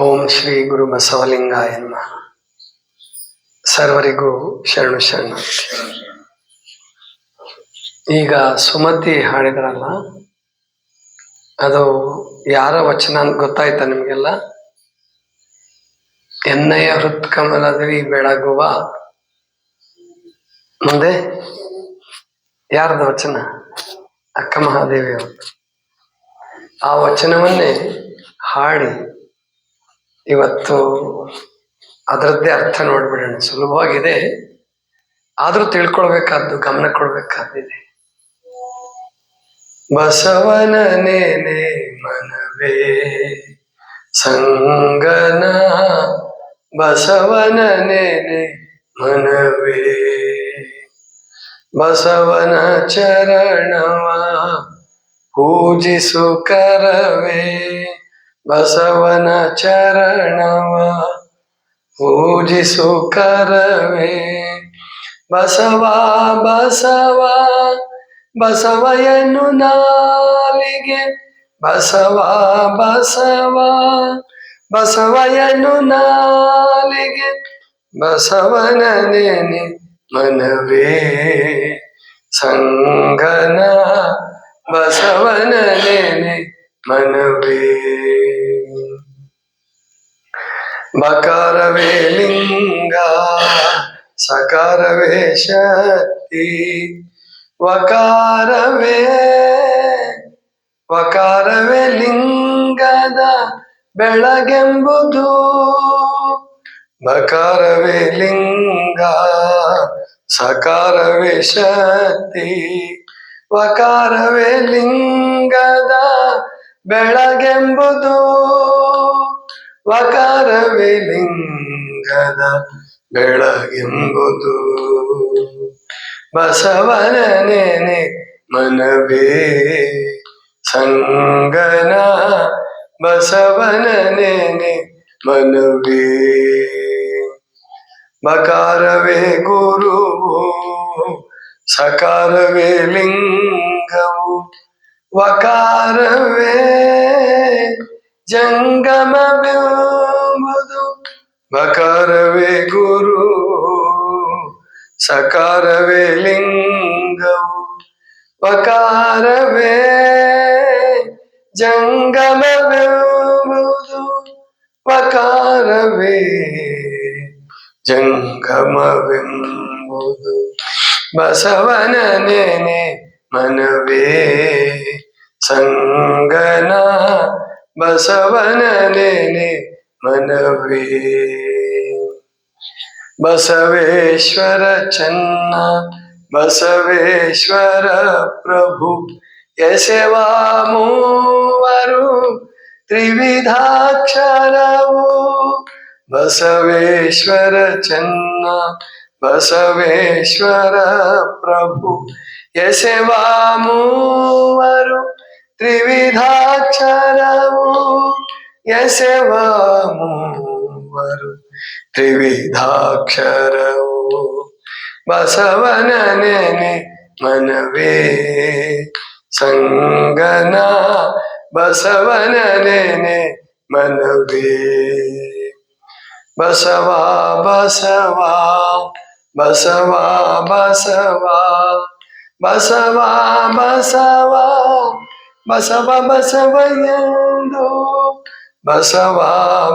ಓಂ ಶ್ರೀ ಗುರು ಬಸವಲಿಂಗ ನಮಃ. ಸರ್ವರಿಗೂ ಶರಣು ಶರಣ. ಈಗ ಸುಮತಿ ಹಾಡಿದ್ರಲ್ಲ, ಅದು ಯಾರ ವಚನ ಅಂತ ಗೊತ್ತಾಯ್ತಾ ನಿಮಗೆಲ್ಲ? ಎನ್ನಯ ಹೃತ್ಕಮಲದಲ್ಲಿ ಬೆಳಗುವ. ಮುಂದೆ ಯಾರದ ವಚನ? ಅಕ್ಕ ಮಹಾದೇವಿ ಅವರು ಆ ವಚನವನ್ನೇ ಹಾಡಿ ಇವತ್ತು ಅದರದ್ದೇ ಅರ್ಥ ನೋಡ್ಬಿಡೋಣ. ಸುಲಭವಾಗಿದೆ. ಆದರೂ ತಿಳ್ಕೊಳ್ಬೇಕಾದ್ದು, ಗಮನ ಕೊಡ್ಬೇಕಾದಿದೆ ಬಸವನ ಮನವೇ, ಸಂಗನ ಬಸವನ ನೇನೆ ಮನವೇ. ಬಸವನ ಚರಣವ ಪೂಜಿಸು ಕರವೇ. ಬಸವನ ಚರಣವ ಪೂಜಿಸು ಕರವೇ. ಬಸವ ಬಸವ, ಬಸವಯನು ನಾಲಿಗೆ. ಬಸವ ಬಸವ, ಬಸವಯನು ನಾಲಿಗೆ. ಬಸವನ ನೆನೆ ಮನವೇ. ಸಂಗನ ಬಸವನ ನೆನೆ ಮನವೇ. ಬಕಾರವೇ ಲಿಂಗ, ಸಕಾರವೇ ಶಕ್ತಿ. ವಕಾರವೇ ವಕಾರವೇ ಲಿಂಗದ ಬೆಳಗೆಂಬುದು. ಬಕಾರವೇ ಲಿಂಗ, ಸಕಾರವೇ ಶಕ್ತಿ. ವಕಾರವೇ ಲಿಂಗದ ಬೆಳಗೆಂಬುದು ವಕಾರವೇ ಲಿಂಗದ ಬೆಳಗೆಂಬುದು. ಬಸವನ ಮನವೇ ಸಂಗನ ಬಸವನ ಮನವೇ. ಬಕಾರವೇ ಗುರು ಸಕಾರವೇ ಲಿಂಗವು ವಕಾರವೇ ಜಂಗಮವೆಂಬುದು ಬಕಾರವೇ ಗುರು ಸಕಾರವೇ ಲಿಂಗವು ವಕಾರವೇ ಜಂಗಮವೆಂಬುದು ವಕಾರವೇ ಜಂಗಮವೆಂಬುದು ಬಸವನ ನೆನೆ ಮನವೇ ಸಂಗನ ಬಸವನ ಮನವೇ. ಬಸವೇಶ್ವರ ಚನ್ನ, ಬಸವೇಶ್ವರ ಪ್ರಭು, ಎಸೆವಾ ಮೂವರು ತ್ರಿವಿಧಾಕ್ಷರವು. ಬಸವೇಶ್ವರ ಚನ್ನ, ಬಸವೇಶ್ವರ ಪ್ರಭು ಎಸೆವ ಮೂವರು ತ್ರಿವಿಧಾಕ್ಷರವು ಎಸೆವ ಮೂವರು ತ್ರಿವಿಧಾಕ್ಷರವು ಬಸವನ ನೆನೆ ಮನವೇ ಸಂಗನ ಬಸವನ ನೆನೆ ಮನವೇ ಬಸವ ಬಸವ ಬಸವ ಬಸವ बसवा बसवा बसवा बसवयो बसवा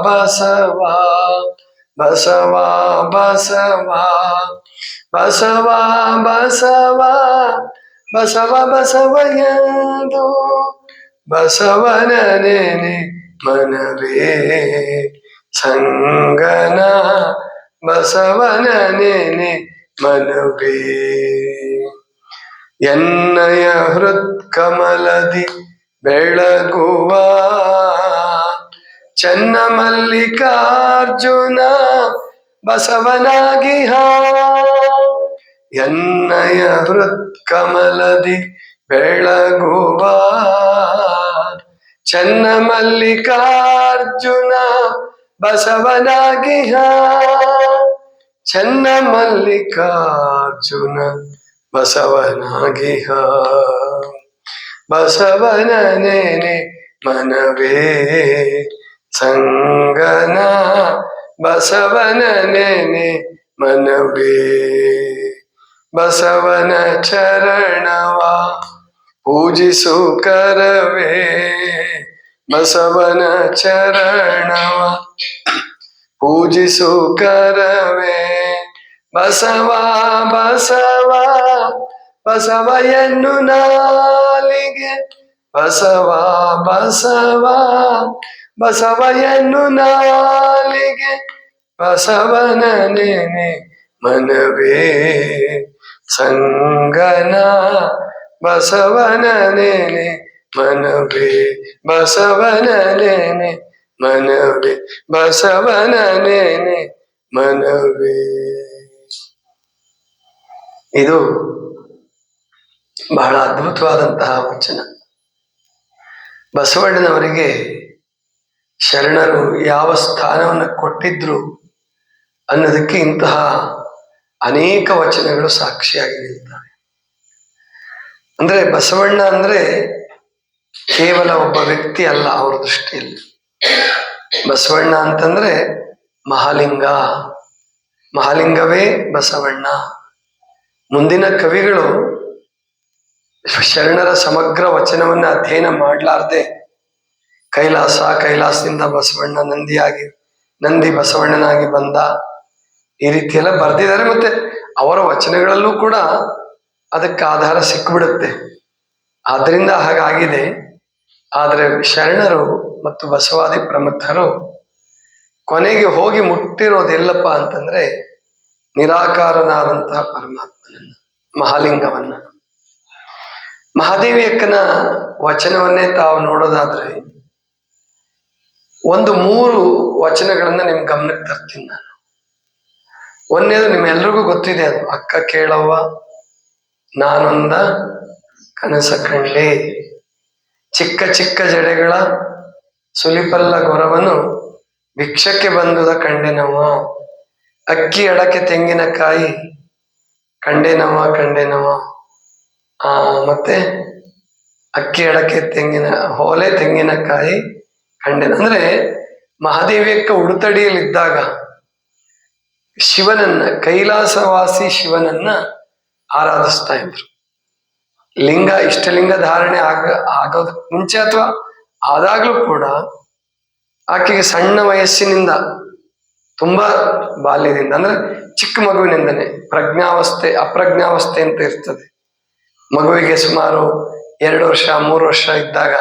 बसवा बसवा बसवा बसवा बसवा बसवा बसवयो बसवन ने मन रे संगना बसवन ने मन भी ಎನ್ನಯ ಹೃತ್ಕಮಲದಿ ಬೆಳಗುವ ಚನ್ನ ಮಲ್ಲಿಕಾರ್ಜುನ ಬಸವನಾಗಿ ಎನ್ನಯ ಹೃತ್ಕಮಲದಿ ಬೆಳಗುವ ಚನ್ನ ಮಲ್ಲಿಕಾರ್ಜುನ ಬಸವನಾಗಿ ಚನ್ನ ಮಲ್ಲಿಕಾರ್ಜುನ ಬಸವನಾಗಿ ಬಸವನ ನೆನೆ ಮನವೇ ಸಂಗನ ಬಸವನ ನೆನೆ ಮನವೇ ಬಸವನ ಚರಣವ ಪೂಜಿಸು ಕರವೇ ಬಸವನ ಚರಣವ ಪೂಜಿಸು ಕರವೇ ಬಸವ ಬಸವ ಬಸವಯನ್ನು ನಾಲಿಗೆ. ಬಸವ ಬಸವ ಬಸವಯನ್ನು ನಾಲಿಗೆ. ಬಸವನ ಮನವೇ. ಸಂಗನ ಬಸವನ ನೆನೆ ಮನವೇ. ಬಸವನ ನೆನೆ ಮನವೇ. ಬಸವನ ಮನವೇ. ಇದು ಬಹಳ ಅದ್ಭುತವಾದಂತಹ ವಚನ. ಬಸವಣ್ಣನವರಿಗೆ ಶರಣರು ಯಾವ ಸ್ಥಾನವನ್ನು ಕೊಟ್ಟಿದ್ರು ಅನ್ನೋದಕ್ಕೆ ಇಂತಹ ಅನೇಕ ವಚನಗಳು ಸಾಕ್ಷಿಯಾಗಿ ನಿಲ್ತವೆ. ಅಂದ್ರೆ ಬಸವಣ್ಣ ಅಂದ್ರೆ ಕೇವಲ ಒಬ್ಬ ವ್ಯಕ್ತಿ ಅಲ್ಲ ಅವ್ರ ದೃಷ್ಟಿಯಲ್ಲಿ. ಬಸವಣ್ಣ ಅಂತಂದ್ರೆ ಮಹಾಲಿಂಗ. ಮಹಾಲಿಂಗವೇ ಬಸವಣ್ಣ. ಮುಂದಿನ ಕವಿಗಳು ಶರಣರ ಸಮಗ್ರ ವಚನವನ್ನ ಅಧ್ಯಯನ ಮಾಡಲಾರ್ದೆ ಕೈಲಾಸ ಕೈಲಾಸದಿಂದ ಬಸವಣ್ಣ ನಂದಿಯಾಗಿ, ನಂದಿ ಬಸವಣ್ಣನಾಗಿ ಬಂದ ಈ ರೀತಿ ಎಲ್ಲ ಬರ್ದಿದ್ದಾರೆ ಮತ್ತೆ ಅವರ ವಚನಗಳಲ್ಲೂ ಕೂಡ ಅದಕ್ಕೆ ಆಧಾರ ಸಿಕ್ಬಿಡುತ್ತೆ. ಆದ್ರಿಂದ ಹಾಗಾಗಿದೆ. ಆದರೆ ಶರಣರು ಮತ್ತು ಬಸವಾದಿ ಪ್ರಮುಖರು ಕೊನೆಗೆ ಹೋಗಿ ಮುಟ್ಟಿರೋದೆಲ್ಲಪ್ಪ ಅಂತಂದ್ರೆ ನಿರಾಕಾರನಾದಂತಹ ಪರಮಾತ್ಮನನ್ನ, ಮಹಾಲಿಂಗವನ್ನ. ಮಹಾದೇವಿ ಅಕ್ಕನ ವಚನವನ್ನೇ ತಾವು ನೋಡೋದಾದ್ರೆ, ಒಂದು ಮೂರು ವಚನಗಳನ್ನ ನಿಮ್ ಗಮನಕ್ಕೆ ತರ್ತೀನಿ ನಾನು. ಒಂದೇದು ನಿಮ್ಮೆಲ್ರಿಗೂ ಗೊತ್ತಿದೆ ಅದು, ಅಕ್ಕ ಕೇಳವ್ವ, ನಾನೊಂದ ಕನಸ ಕಂಡೆ. ಚಿಕ್ಕ ಚಿಕ್ಕ ಜಡೆಗಳ ಸುಲಿಪಲ್ಲ ಗೊರವನು ಭಿಕ್ಷಕ್ಕೆ ಬಂದದ ಕಂಡೆನವ ಅಕ್ಕಿ, ಅಡಕೆ, ತೆಂಗಿನಕಾಯಿ ಕಂಡೆನವ ಕಂಡೆನವ ಆ, ಮತ್ತೆ ಅಕ್ಕಿ, ಅಡಕೆ, ತೆಂಗಿನ, ಹೋಲೆ, ತೆಂಗಿನಕಾಯಿ ಕಂಡೆನ ಅಂದ್ರೆ ಮಹಾದೇವಿಯಕ್ಕ ಉಡುತಡಿಯಲ್ಲಿದ್ದಾಗ ಶಿವನನ್ನ, ಕೈಲಾಸವಾಸಿ ಶಿವನನ್ನ ಆರಾಧಿಸ್ತಾ ಇದ್ರು. ಲಿಂಗ, ಇಷ್ಟಲಿಂಗ ಧಾರಣೆ ಆಗ ಆಗೋದಕ್ಕೆ ಮುಂಚೆ ಅಥವಾ ಆದಾಗ್ಲೂ ಕೂಡ ಆಕೆಗೆ ಸಣ್ಣ ವಯಸ್ಸಿನಿಂದ ತುಂಬಾ ಬಾಲ್ಯದಿಂದ, ಅಂದ್ರೆ ಚಿಕ್ಕ ಮಗುವಿನಿಂದನೇ, ಪ್ರಜ್ಞಾವಸ್ಥೆ, ಅಪ್ರಜ್ಞಾವಸ್ಥೆ ಅಂತ ಇರ್ತದೆ. ಮಗುವಿಗೆ ಸುಮಾರು ಎರಡು ವರ್ಷ, ಮೂರು ವರ್ಷ ಇದ್ದಾಗ,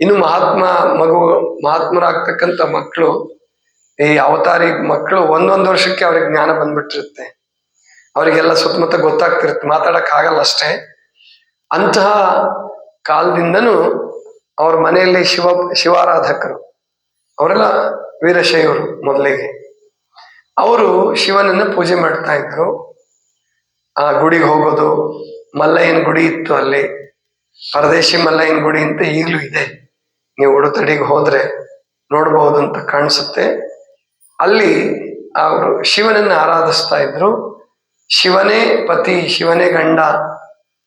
ಇನ್ನು ಮಹಾತ್ಮ ಮಗು, ಮಹಾತ್ಮರಾಗ್ತಕ್ಕಂಥ ಮಕ್ಕಳು, ಈ ಅವತಾರಿ ಮಕ್ಕಳು ಒಂದೊಂದು ವರ್ಷಕ್ಕೆ ಅವ್ರಿಗೆ ಜ್ಞಾನ ಬಂದ್ಬಿಟ್ಟಿರುತ್ತೆ. ಅವರಿಗೆಲ್ಲ ಸುತ್ತಮುತ್ತ ಗೊತ್ತಾಗ್ತಿರುತ್ತೆ ಮಾತಾಡಕ್ ಆಗಲ್ಲ ಅಷ್ಟೇ. ಅಂತಹ ಕಾಲದಿಂದನೂ ಅವ್ರ ಮನೆಯಲ್ಲಿ ಶಿವ, ಶಿವಾರಾಧಕರು, ಅವರೆಲ್ಲ ವೀರಶೈವರು ಮೊದಲಿಗೆ. ಅವರು ಶಿವನನ್ನ ಪೂಜೆ ಮಾಡ್ತಾ ಇದ್ರು. ಆ ಗುಡಿಗೆ ಹೋಗೋದು, ಮಲ್ಲಯ್ಯನ ಗುಡಿ ಇತ್ತು ಅಲ್ಲಿ. ಪರದೇಶಿ ಮಲ್ಲಯ್ಯನ ಗುಡಿ ಅಂತ ಈಗಲೂ ಇದೆ. ನೀವು ಉಡುತಡಿಗೆ ಹೋದ್ರೆ ನೋಡಬಹುದು ಅಂತ ಕಾಣಿಸುತ್ತೆ. ಅಲ್ಲಿ ಅವರು ಶಿವನನ್ನ ಆರಾಧಿಸ್ತಾ ಇದ್ರು. ಶಿವನೇ ಪತಿ, ಶಿವನೇ ಗಂಡ,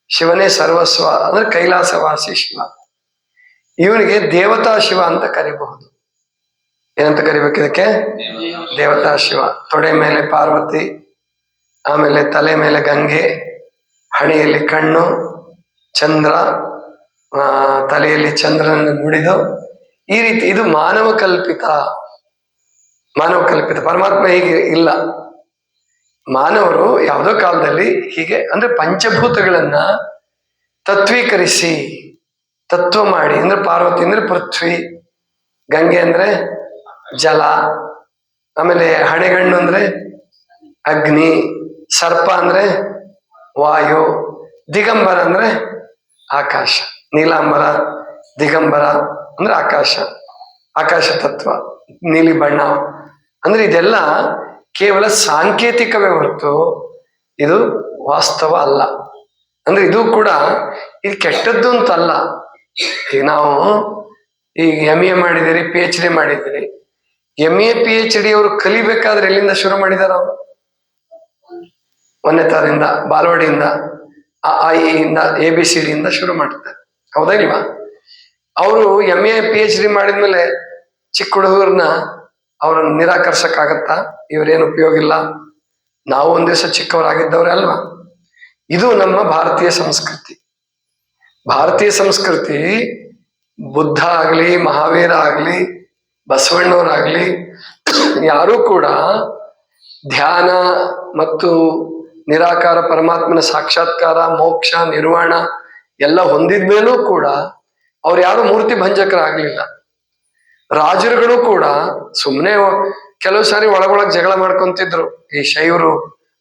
ಶಿವನೇ ಸರ್ವಸ್ವ, ಅಂದ್ರೆ ಕೈಲಾಸವಾಸಿ ಶಿವ. ಇವನಿಗೆ ದೇವತಾ ಶಿವ ಅಂತ ಕರಿಬಹುದು. ಏನಂತ ಕರಿಬೇಕು ಇದಕ್ಕೆ? ದೇವತಾ ಶಿವ. ತೊಡೆ ಮೇಲೆ ಪಾರ್ವತಿ, ಆಮೇಲೆ ತಲೆ ಮೇಲೆ ಗಂಗೆ, ಹಣೆಯಲ್ಲಿ ಕಣ್ಣು, ಚಂದ್ರ ತಲೆಯಲ್ಲಿ ಚಂದ್ರನನ್ನು ನುಡಿದು ಈ ರೀತಿ ಇದು ಮಾನವ ಕಲ್ಪಿತ ಮಾನವ ಕಲ್ಪಿತ. ಪರಮಾತ್ಮ ಹೀಗೆ ಇಲ್ಲ. ಮಾನವರು ಯಾವುದೋ ಕಾಲದಲ್ಲಿ ಹೀಗೆ, ಅಂದ್ರೆ ಪಂಚಭೂತಗಳನ್ನ ತತ್ವೀಕರಿಸಿ, ತತ್ವ ಮಾಡಿ, ಅಂದ್ರೆ ಪಾರ್ವತಿ ಅಂದ್ರೆ ಪೃಥ್ವಿ, ಗಂಗೆ ಅಂದ್ರೆ ಜಲ, ಆಮೇಲೆ ಹಣೆಗಣ್ಣು ಅಂದ್ರೆ ಅಗ್ನಿ, ಸರ್ಪ ಅಂದ್ರೆ ವಾಯು, ದಿಗಂಬರ ಅಂದ್ರೆ ಆಕಾಶ, ನೀಲಾಂಬರ, ದಿಗಂಬರ ಅಂದ್ರೆ ಆಕಾಶ ಆಕಾಶ ತತ್ವ, ನೀಲಿ ಬಣ್ಣ. ಅಂದ್ರೆ ಇದೆಲ್ಲ ಕೇವಲ ಸಾಂಕೇತಿಕವೇ ಹೊರತು ಇದು ವಾಸ್ತವ ಅಲ್ಲ. ಅಂದ್ರೆ ಇದು ಕೂಡ ಇದು ಕೆಟ್ಟದ್ದು ಅಂತಲ್ಲ. ಈಗ ನಾವು ಈಗ ಎಂ ಎ ಮಾಡಿದಿರಿ ಪಿ ಎಚ್ ಡಿ ಮಾಡಿದಿರಿ M A P H D ಅವರು ಕಲಿಬೇಕಾದ್ರೆ ಎಲ್ಲಿಂದ ಶುರು ಮಾಡಿದಾರ ಅವರು? ಒಂದನೇ ತರದಿಂದ ಬಾಲ್ವಾಡಿಯಿಂದ, ಆ ಇಂದ ಎ ಬಿ ಸಿ ಡಿ ಇಂದ ಶುರು ಮಾಡ್ತಾರೆ. ಹೌದಾ ಇಲ್ವಾ? ಅವರು M A P H D ಮಾಡಿದ್ಮೇಲೆ ಚಿಕ್ಕ ಹುಡುಗರನ್ನ ಅವರನ್ನು ನಿರಾಕರ್ಸಕ್ಕಾಗತ್ತಾ? ಇವರೇನು ಉಪಯೋಗ ಇಲ್ಲ? ನಾವು ಒಂದ್ ದಿವಸ ಚಿಕ್ಕವರಾಗಿದ್ದವ್ರೆ ಅಲ್ವಾ? ಇದು ನಮ್ಮ ಭಾರತೀಯ ಸಂಸ್ಕೃತಿ. ಭಾರತೀಯ ಸಂಸ್ಕೃತಿ ಬುದ್ಧ ಆಗಲಿ, ಮಹಾವೀರ ಆಗ್ಲಿ ಬಸವಣ್ಣವರಾಗ್ಲಿ, ಯಾರೂ ಕೂಡ ಧ್ಯಾನ ಮತ್ತು ನಿರಾಕಾರ, ಪರಮಾತ್ಮನ ಸಾಕ್ಷಾತ್ಕಾರ, ಮೋಕ್ಷ, ನಿರ್ವಾಣ ಎಲ್ಲ ಹೊಂದಿದ್ಮೇಲೂ ಕೂಡ ಅವ್ರು ಯಾರು ಮೂರ್ತಿ ಭಂಜಕರಾಗ್ಲಿಲ್ಲ. ರಾಜರುಗಳು ಕೂಡ ಸುಮ್ಮನೆ ಕೆಲವು ಸಾರಿ ಒಳಗೊಳಗೆ ಜಗಳ ಮಾಡ್ಕೊಂತಿದ್ರು. ಈ ಶೈವರು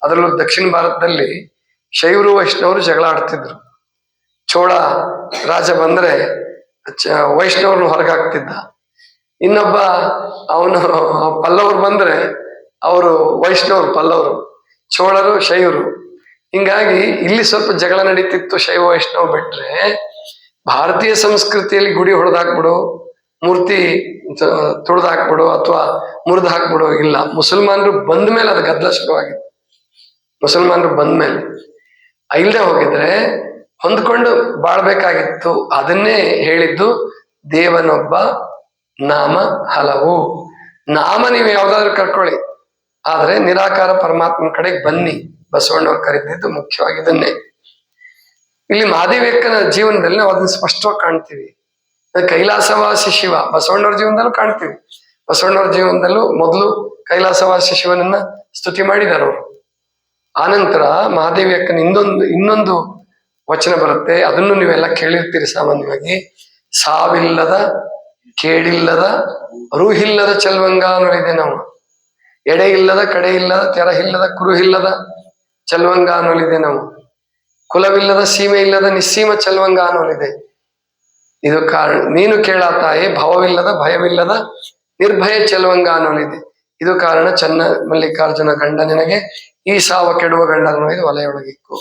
ಅದರಲ್ಲೂ ದಕ್ಷಿಣ ಭಾರತದಲ್ಲಿ ಶೈವರು, ವೈಷ್ಣವರು ಜಗಳ ಆಡ್ತಿದ್ರು. ಚೋಳ ರಾಜ ಬಂದ್ರೆ ವೈಷ್ಣವ್ರನ್ನ ಹೊರಗಾಕ್ತಿದ್ದ. ಇನ್ನೊಬ್ಬ ಅವನು ಪಲ್ಲವರು ಬಂದ್ರೆ ಅವರು ವೈಷ್ಣವರು, ಪಲ್ಲವರು, ಚೋಳರು, ಶೈವರು. ಹಿಂಗಾಗಿ ಇಲ್ಲಿ ಸ್ವಲ್ಪ ಜಗಳ ನಡೀತಿತ್ತು ಶೈವ ವೈಷ್ಣವ ಬಿಟ್ರೆ. ಭಾರತೀಯ ಸಂಸ್ಕೃತಿಯಲ್ಲಿ ಗುಡಿ ಹೊಡೆದಾಕ್ಬಿಡು, ಮೂರ್ತಿ ತುಳಿದು ಹಾಕ್ಬಿಡು ಅಥವಾ ಮುರಿದು ಹಾಕ್ಬಿಡು ಇಲ್ಲ. ಮುಸಲ್ಮಾನರು ಬಂದ ಮೇಲೆ ಅದು ಗದ್ದಲ ಶುರುವಾಗಿತ್ತು ಮುಸಲ್ಮಾನರು ಬಂದ ಮೇಲೆ ಇಲ್ಲದೆ ಹೋಗಿದ್ರೆ ಹೊಂದ್ಕೊಂಡು ಬಾಳ್ಬೇಕಾಗಿತ್ತು. ಅದನ್ನೇ ಹೇಳಿದ್ದು ದೇವನೊಬ್ಬ ನಾಮ ಹಲವು. ನಾಮ ನೀವು ಯಾವ್ದಾದ್ರು ಕರ್ಕೊಳ್ಳಿ ಆದ್ರೆ ನಿರಾಕಾರ ಪರಮಾತ್ಮನ ಕಡೆಗೆ ಬನ್ನಿ. ಬಸವಣ್ಣವ್ರು ಕರೆದಿದ್ದು ಮುಖ್ಯವಾಗಿ ಇದನ್ನೇ. ಇಲ್ಲಿ ಮಹಾದೇವಿಯಕ್ಕನ ಜೀವನದಲ್ಲಿ ನಾವು ಅದನ್ನ ಸ್ಪಷ್ಟವಾಗಿ ಕಾಣ್ತೀವಿ. ಕೈಲಾಸವಾಸಿ ಶಿವ. ಬಸವಣ್ಣವ್ರ ಜೀವನದಲ್ಲೂ ಕಾಣ್ತೀವಿ. ಬಸವಣ್ಣವ್ರ ಜೀವನದಲ್ಲೂ ಮೊದಲು ಕೈಲಾಸವಾಸಿ ಶಿವನನ್ನ ಸ್ತುತಿ ಮಾಡಿದರು ಅವರು. ಆನಂತರ ಮಹಾದೇವಿ ಅಕ್ಕನ ಇನ್ನೊಂದು ಇನ್ನೊಂದು ವಚನ ಬರುತ್ತೆ. ಅದನ್ನು ನೀವೆಲ್ಲ ಕೇಳಿರ್ತೀರಿ ಸಾಮಾನ್ಯವಾಗಿ. ಸಾವಿಲ್ಲದ ಕೇಳಿಲ್ಲದ ರೂಹಿಲ್ಲದ ಚೆಲ್ವಂಗ ಅನ್ನೋದಿದೆ ನಾವು ಎಡೆ ಇಲ್ಲದ ಕಡೆ ಇಲ್ಲದ ತೆರ ಇಲ್ಲದ ಕುರು ಇಲ್ಲದ ಚೆಲ್ವಂಗ ಅನ್ನೋಲಿದೆ ನಾವು ಕುಲವಿಲ್ಲದ ಸೀಮೆ ಇಲ್ಲದ ನಿಸ್ಸೀಮ ಚೆಲ್ವಂಗ ಅನ್ನೋಲಿದೆ ಇದು ಕಾರಣ ನೀನು ಕೇಳ ತಾಯಿ, ಭಾವವಿಲ್ಲದ, ಭಯವಿಲ್ಲದ, ನಿರ್ಭಯ ಚೆಲ್ವಂಗ ಅನ್ನೋಲಿದೆ ಇದು ಕಾರಣ ಚನ್ನ ಮಲ್ಲಿಕಾರ್ಜುನ ಗಂಡ ನಿನಗೆ, ಈ ಸಾವ ಕೆಡುವ ಗಂಡ ಅನ್ನೋದು ವಲಯೊಳಗಿಕ್ಕು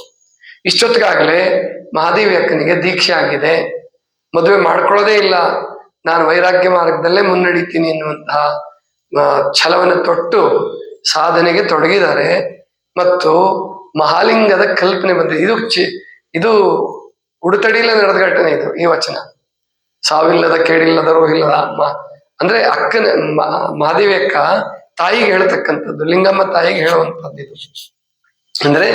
ಇಷ್ಟೊತ್ತಿಗಾಗಲೇ ಮಹಾದೇವಿ ಅಕ್ಕನಿಗೆ ದೀಕ್ಷೆ ಆಗಿದೆ ಮದುವೆ ಮಾಡ್ಕೊಳ್ಳೋದೇ ಇಲ್ಲ. ನಾನು ವೈರಾಗ್ಯ ಮಾರ್ಗದಲ್ಲೇ ಮುನ್ನಡೀತೀನಿ ಎನ್ನುವಂತಹ ಛಲವನ್ನು ತೊಟ್ಟು ಸಾಧನೆಗೆ ತೊಡಗಿದ್ದಾರೆ. ಮತ್ತು ಮಹಾಲಿಂಗದ ಕಲ್ಪನೆ ಬಂದಿದೆ. ಇದು ಇದು ಉಡುತಡಿಯಲ್ಲೇ ನಡೆದ ಘಟನೆ ಇದು ಈ ವಚನ. ಸಾವಿಲ್ಲದ ಕೇಳಿಲ್ಲದ ರೋಹಿಲ್ಲದ ಅಮ್ಮ ಅಂದ್ರೆ ಅಕ್ಕನ ಮಹಾದೇವಿ ಅಕ್ಕ ತಾಯಿಗೆ ಹೇಳ್ತಕ್ಕಂಥದ್ದು, ಲಿಂಗಮ್ಮ ತಾಯಿಗೆ ಹೇಳುವಂಥದ್ದು ಇದು. ಅಂದ್ರೆ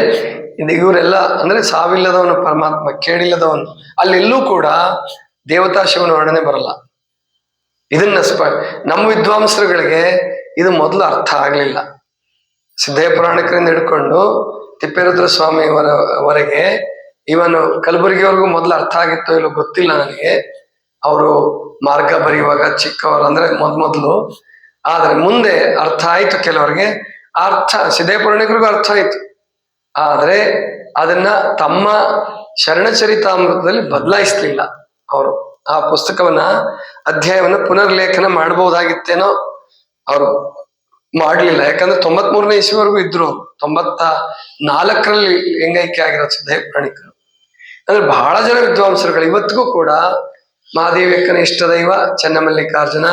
ಇವರೆಲ್ಲ, ಅಂದ್ರೆ ಸಾವಿಲ್ಲದವನು ಪರಮಾತ್ಮ ಕೇಳಿಲ್ಲದವನು ಅಲ್ಲೆಲ್ಲೂ ಕೂಡ ದೇವತಾ ಶಿವನ ವರ್ಣನೆ ಬರಲ್ಲ. ಇದನ್ನ ಸ್ಪ, ನಮ್ಮ ವಿದ್ವಾಂಸರುಗಳಿಗೆ ಇದು ಮೊದಲು ಅರ್ಥ ಆಗ್ಲಿಲ್ಲ. ಸಿದ್ಧಯ ಪುರಾಣಿಕರಿಂದ ಹಿಡ್ಕೊಂಡು ತಿಪ್ಪೇರುದ್ರ ಸ್ವಾಮಿಯವರ ವರೆಗೆ ಇವನು ಕಲಬುರಗಿವರೆಗೂ ಮೊದಲು ಅರ್ಥ ಆಗಿತ್ತೋ ಇಲ್ಲೋ ಗೊತ್ತಿಲ್ಲ ನನಗೆ. ಅವರು ಮಾರ್ಗ ಬರೆಯುವಾಗ ಚಿಕ್ಕವರು ಅಂದ್ರೆ ಮೊದ್ ಮೊದಲು. ಆದ್ರೆ ಮುಂದೆ ಅರ್ಥ ಆಯ್ತು ಕೆಲವರಿಗೆ. ಅರ್ಥ, ಸಿದ್ಧಯ ಪುರಾಣಿಕರಿಗೂ ಅರ್ಥ ಆಯ್ತು. ಆದ್ರೆ ಅದನ್ನ ತಮ್ಮ ಶರಣಚರಿತಾಮೃತದಲ್ಲಿ ಬದಲಾಯಿಸ್ಲಿಲ್ಲ ಅವರು. ಆ ಪುಸ್ತಕವನ್ನ ಅಧ್ಯಾಯವನ್ನ ಪುನರ್ಲೇಖನ ಮಾಡಬಹುದಾಗಿತ್ತೇನೋ ಅವರು ಮಾಡಲಿಲ್ಲ. ಯಾಕಂದ್ರೆ ತೊಂಬತ್ ಮೂರನೇ ಇಸ್ವಿವರೆಗೂ ಇದ್ರು. ತೊಂಬತ್ತ ನಾಲ್ಕರಲ್ಲಿ ಲಿಂಗೈಕ್ಯ ಆಗಿರೋ ಸಿದ್ಧ ಪ್ರಾಣಿಕರು. ಅಂದ್ರೆ ಬಹಳ ಜನ ವಿದ್ವಾಂಸರುಗಳು. ಇವತ್ತಿಗೂ ಕೂಡ ಮಹಾದೇವಿಯಕ್ಕನ ಇಷ್ಟ ದೈವ ಚನ್ನಮಲ್ಲಿಕಾರ್ಜುನ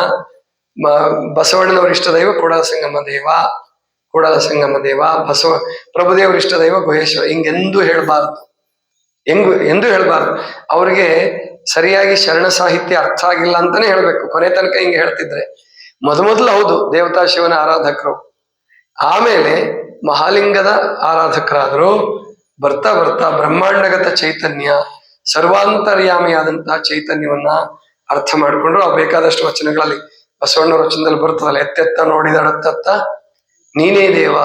ಬಸವಣ್ಣನವರ ಇಷ್ಟ ದೈವ ಕೂಡಲ ಸಂಗಮ ದೇವ, ಕೂಡಲ ಸಂಗಮ ದೇವ, ಬಸವ, ಪ್ರಭುದೇವರ ಇಷ್ಟ ದೈವ ಗುಹೇಶ್ವರ ಹಿಂಗೆಂದೂ ಹೇಳಬಾರದು. ಹೆಂಗು, ಎಂದು ಹೇಳಬಾರ್ದು. ಅವ್ರಿಗೆ ಸರಿಯಾಗಿ ಶರಣ ಸಾಹಿತ್ಯ ಅರ್ಥ ಆಗಿಲ್ಲ ಅಂತಾನೆ ಹೇಳ್ಬೇಕು. ಕೊನೆ ತನಕ ಹಿಂಗೆ ಹೇಳ್ತಿದ್ರೆ. ಮೊದಮೊದಲು ಹೌದು, ದೇವತಾ ಶಿವನ ಆರಾಧಕರು. ಆಮೇಲೆ ಮಹಾಲಿಂಗದ ಆರಾಧಕರಾದರು. ಬರ್ತಾ ಬರ್ತಾ ಬ್ರಹ್ಮಾಂಡಗತ ಚೈತನ್ಯ, ಸರ್ವಾಂತರ್ಯಾಮಿಯಾದಂತಹ ಚೈತನ್ಯವನ್ನ ಅರ್ಥ ಮಾಡಿಕೊಂಡ್ರು. ಆ ಬೇಕಾದಷ್ಟು ವಚನಗಳಲ್ಲಿ ಬಸವಣ್ಣನ ವಚನದಲ್ಲಿ ಬರ್ತದಲ್ಲ, ಎತ್ತೆತ್ತ ನೋಡಿದಡತ್ತತ್ತ ನೀನೇ ದೇವ,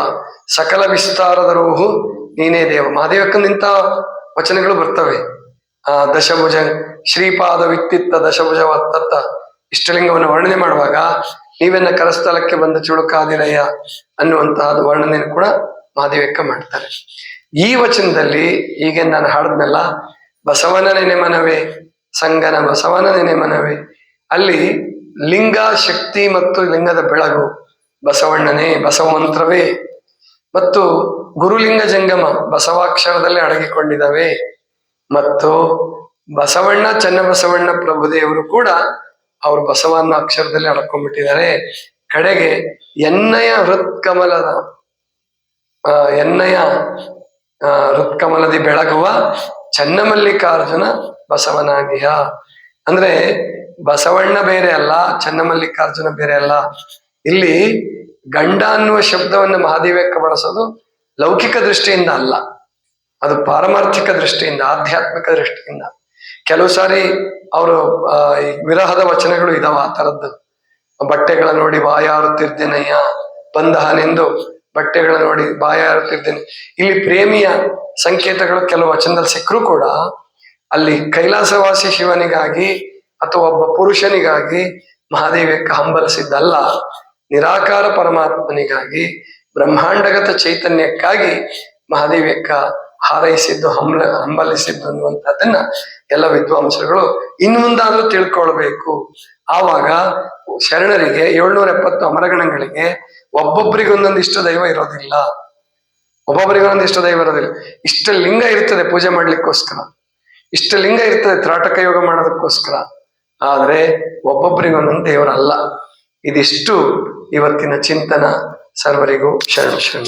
ಸಕಲ ವಿಸ್ತಾರದ ರೋಹು, ನೀನೇ ದೇವ. ಮಹಾದೇವಕ್ಕ ನಿಂತ ವಚನಗಳು ಬರ್ತವೆ. ಆ, ದಶಭುಜ ಶ್ರೀಪಾದ ವಿತ್ತಿತ್ತ ದಶಭುಜ ತತ್ತ ಇಷ್ಟಲಿಂಗವನ್ನು ವರ್ಣನೆ ಮಾಡುವಾಗ ನೀವೆನ್ನ ಕರಸ್ಥಲಕ್ಕೆ ಬಂದ ಚುಳುಕಾದಿರಯ್ಯ ಅನ್ನುವಂತಹದ್ದು ವರ್ಣನೆಯನ್ನು ಕೂಡ ಮಾದಿವೆಕ್ಕ ಮಾಡ್ತಾರೆ. ಈ ವಚನದಲ್ಲಿ ಈಗ ನಾನು ಹಾಡಿದ್ನಲ್ಲ ಬಸವನ ನೆನೆ ಮನವೇ ಸಂಗನ ಬಸವನ ನೆನೆ ಮನವೇ ಅಲ್ಲಿ ಲಿಂಗ ಶಕ್ತಿ ಮತ್ತು ಲಿಂಗದ ಬೆಳಗು, ಬಸವಣ್ಣನೇ ಬಸವ ಮಂತ್ರವೇ ಮತ್ತು ಗುರುಲಿಂಗ ಜಂಗಮ ಬಸವಾಕ್ಷರದಲ್ಲಿ ಅಡಗಿಕೊಂಡಿದ್ದಾವೆ, ಮತ್ತು ಬಸವಣ್ಣ ಚನ್ನಬಸವಣ್ಣ ಪ್ರಭುದೇವರು ಕೂಡ ಅವರು ಬಸವಣ್ಣ ಅಕ್ಷರದಲ್ಲಿ ಅಡ್ಕೊಂಡ್ಬಿಟ್ಟಿದ್ದಾರೆ ಕಡೆಗೆ ಎನ್ನಯ ಹೃತ್ಕಮಲದ ಎನ್ನಯ ಹೃತ್ಕಮಲದಿ ಬೆಳಗುವ ಚನ್ನಮಲ್ಲಿಕಾರ್ಜುನ ಬಸವನಾಗಿಯ. ಅಂದ್ರೆ ಬಸವಣ್ಣ ಬೇರೆ ಅಲ್ಲ, ಚನ್ನಮಲ್ಲಿಕಾರ್ಜುನ ಬೇರೆ ಅಲ್ಲ. ಇಲ್ಲಿ ಗಂಡ ಅನ್ನುವ ಶಬ್ದವನ್ನು ಮಹಾದೇವಕ್ಕೆ ಬಳಸೋದು ಲೌಕಿಕ ದೃಷ್ಟಿಯಿಂದ ಅಲ್ಲ. ಅದು ಪಾರಮಾರ್ಥಿಕ ದೃಷ್ಟಿಯಿಂದ, ಆಧ್ಯಾತ್ಮಿಕ ದೃಷ್ಟಿಯಿಂದ. ಕೆಲವು ಸಾರಿ ಅವರು ವಿರಹದ ವಚನಗಳು ಇದಾವ ಆ ತರದ್ದು. ಬಟ್ಟೆಗಳ ನೋಡಿ ಬಾಯಾರುತ್ತಿರ್ದೇನಯ್ಯ ಬಂದಹನೆಂದು ಬಟ್ಟೆಗಳ ನೋಡಿ ಬಾಯಾರುತ್ತಿರ್ತೇನೆ ಇಲ್ಲಿ ಪ್ರೇಮಿಯ ಸಂಕೇತಗಳು ಕೆಲವು ವಚನದಲ್ಲಿ ಸಿಕ್ಕರೂ ಕೂಡ, ಅಲ್ಲಿ ಕೈಲಾಸವಾಸಿ ಶಿವನಿಗಾಗಿ ಅಥವಾ ಒಬ್ಬ ಪುರುಷನಿಗಾಗಿ ಮಹಾದೇವಕ್ಕೆ ಹಂಬಲಿಸಿದ್ದಲ್ಲ, ನಿರಾಕಾರ ಪರಮಾತ್ಮನಿಗಾಗಿ ಬ್ರಹ್ಮಾಂಡಗತ ಚೈತನ್ಯಕ್ಕಾಗಿ ಮಹಾದೇವಕ್ಕ ಹಾರೈಸಿದ್ದು, ಹಂಬಲ ಹಂಬಲಿಸಿದ್ದು ಅನ್ನುವಂಥದ್ದನ್ನ ಎಲ್ಲ ವಿದ್ವಾಂಸರುಗಳು ಇನ್ನು ಮುಂದಾದ್ರೂ ತಿಳ್ಕೊಳ್ಬೇಕು. ಆವಾಗ ಶರಣರಿಗೆ ಏಳ್ನೂರ ಎಪ್ಪತ್ತು ಅಮರಗಣಗಳಿಗೆ ಒಬ್ಬೊಬ್ಬರಿಗೊಂದೊಂದಿಷ್ಟು ದೈವ ಇರೋದಿಲ್ಲ. ಒಬ್ಬೊಬ್ಬರಿಗೆ ಒಂದೊಂದು ಇಷ್ಟ ದೈವ ಇರೋದಿಲ್ಲ. ಇಷ್ಟ ಲಿಂಗ ಇರ್ತದೆ ಪೂಜೆ ಮಾಡ್ಲಿಕ್ಕೋಸ್ಕರ. ಇಷ್ಟ ಲಿಂಗ ಇರ್ತದೆ ತ್ರಾಟಕ ಯೋಗ ಮಾಡೋದಕ್ಕೋಸ್ಕರ. ಆದ್ರೆ ಒಬ್ಬೊಬ್ಬರಿಗೊಂದೊಂದು ದೇವರಲ್ಲ. ಇದಿಷ್ಟು ಇವತ್ತಿನ ಚಿಂತನ. ಸರ್ವರಿಗೂ ಶರಣ ಶರಣ.